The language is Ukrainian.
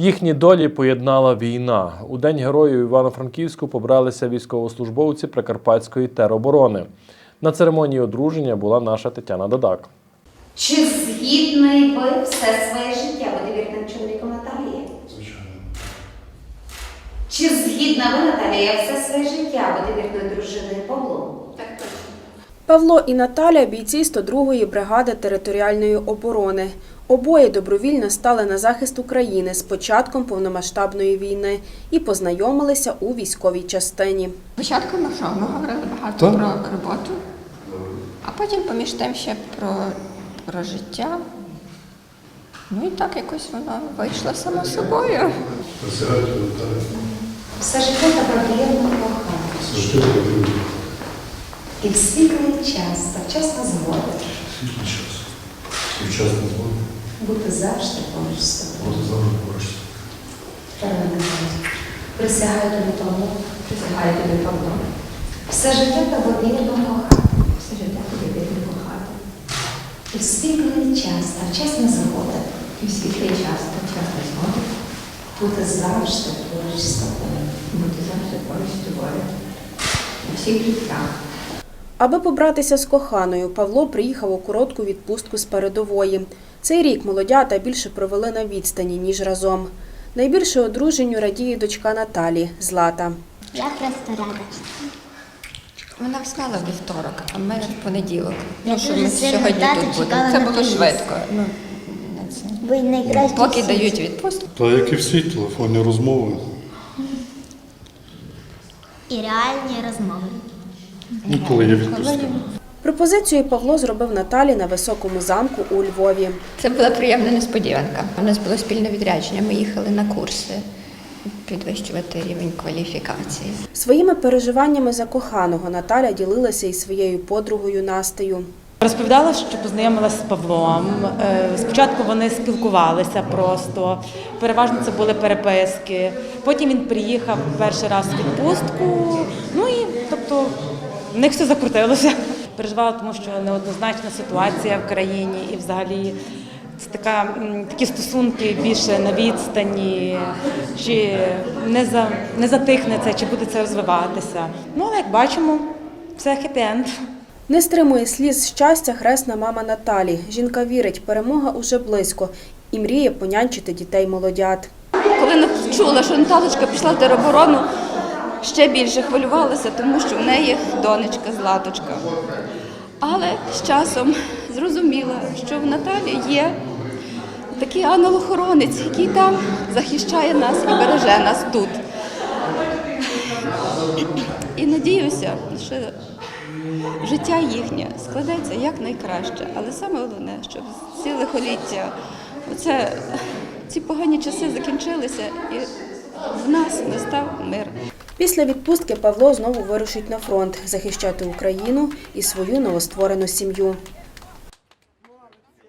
Їхні долі поєднала війна. У День героїв Івано-Франківську побралися військовослужбовці Прикарпатської тероборони. На церемонії одруження була наша Тетяна Дадак. Чи згідний ви все своє життя бути вірним чоловіком Наталії? Звичайно. Чи згідна ви, Наталія, все своє життя бути вірною дружиною Павлу? Так точно. Павло і Наталя бійці 102-ї бригади територіальної оборони. Обоє добровільно стали на захист України з початком повномасштабної війни і познайомилися у військовій частині. Спочатку ну що, ми говорили багато Так. про роботу, а потім поміж тим ще про, про життя. Ну і так якось воно вийшло само собою. Все життя та правдивно кохання. І в світлий час та вчасна згода світлий час. Співчасна згода, бути завжди поруч з тобою. бути завжди поруч. Присягаю тобі Павлу, присягаю тобі Павло. Все життя тебе вірно кохати. Все життя тобі вірно кохати. І світлий час та вчасна згода І світлий час та вчасна згода бути завжди поруч з тобою. бути завжди поруч з тобою. У всіх життях. Аби побратися з коханою, Павло приїхав у коротку відпустку з передової. Цей рік молодята більше провели на відстані, ніж разом. Найбільше одруженню радіє дочка Наталі Злата. Я просто рада. Вона встала вівторок, а ми в понеділок. Я Ну, що ми сьогодні тут будемо. Це було швидко. Ну. Ви. Поки дають відпустку. Та як і всі телефонні розмови, І реальні розмови. Ну коли є відпустка. Пропозицію Павло зробив Наталі на високому замку у Львові. Це була приємна несподіванка. У нас було спільне відрядження. Ми їхали на курси підвищувати рівень кваліфікації. Своїми переживаннями за коханого Наталя ділилася із своєю подругою Настею. Розповідала, що познайомилася з Павлом. Е, Спочатку вони спілкувалися просто, переважно це були переписки. Потім він приїхав перший раз в відпустку. В них все закрутилося. Переживала, тому що неоднозначна ситуація в країні і взагалі. Це така, такі стосунки більше на відстані, чи не, за, не затихне це, чи буде це розвиватися. Ну, але як бачимо, це хеппі-енд. Не стримує сліз щастя хресна мама Наталі. Жінка вірить, перемога уже близько і мріє понянчити дітей молодят. Коли чула, що Наталочка пішла в тероборону, ще більше хвилювалася, тому що в неї донечка Златочка. Але з часом зрозуміла, що в Наталі є такий ангел-охоронець, який там захищає нас і береже нас тут. І надіюся, що життя їхнє складеться якнайкраще. Але саме головне, щоб ці лихоліття, оце, ці погані часи закінчилися і в нас настав мир. Після відпустки Павло знову вирушить на фронт захищати Україну і свою новостворену сім'ю.